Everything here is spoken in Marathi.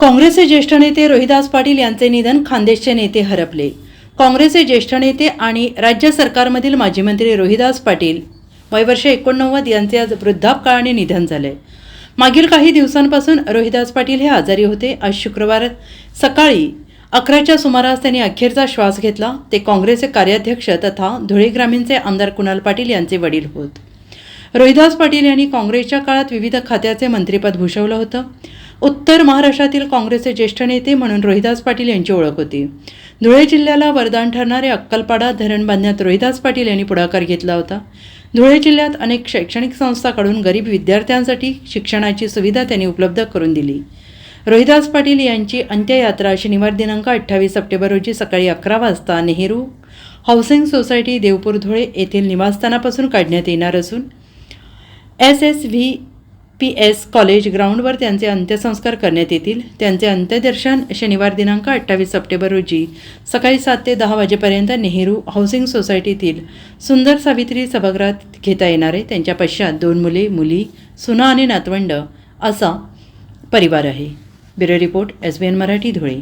काँग्रेसचे ज्येष्ठ नेते रोहिदास पाटील यांचे निधन खानदेशचे नेते हरपले. काँग्रेसचे ज्येष्ठ नेते आणि राज्य सरकारमधील माजी मंत्री रोहिदास पाटील वयवर्ष एकोणनव्वद यांचे आज वृद्धापकाळाने निधन झाले. मागील काही दिवसांपासून रोहिदास पाटील हे आजारी होते. आज शुक्रवार सकाळी अकराच्या सुमारास त्यांनी अखेरचा श्वास घेतला. ते काँग्रेसचे कार्याध्यक्ष तथा धुळे ग्रामीणचे आमदार कुणाल पाटील यांचे वडील होत. रोहिदास पाटील यांनी काँग्रेसच्या काळात विविध खात्याचे मंत्रिपद भूषवलं होतं. उत्तर महाराष्ट्रातील काँग्रेसचे ज्येष्ठ नेते म्हणून रोहिदास पाटील यांची ओळख होती. धुळे जिल्ह्याला वरदान ठरणारे अक्कलपाडा धरण बांधण्यात रोहिदास पाटील यांनी पुढाकार घेतला होता. धुळे जिल्ह्यात अनेक शैक्षणिक संस्थांकडून गरीब विद्यार्थ्यांसाठी शिक्षणाची सुविधा त्यांनी उपलब्ध करून दिली. रोहिदास पाटील यांची अंत्ययात्रा शनिवार दिनांक अठ्ठावीस सप्टेंबर रोजी सकाळी अकरा वाजता नेहरू हाऊसिंग सोसायटी देवपूर धुळे येथील निवासस्थानापासून काढण्यात येणार असून S S V P S college ग्राउंडवर त्यांचे अंत्यसंस्कार करण्यात येतील. त्यांचे अंत्यदर्शन शनिवार दिनांक अठ्ठावीस सप्टेंबर रोजी सकाळी सात ते दहा वाजेपर्यंत नेहरू हाऊसिंग सोसायटीतील सुंदर सावित्री सभागृहात घेता येणार आहे. त्यांच्या पश्चात दोन मुले मुली सुना आणि नातवंड असा परिवार आहे. Bureau report S B N Marathi Dhule.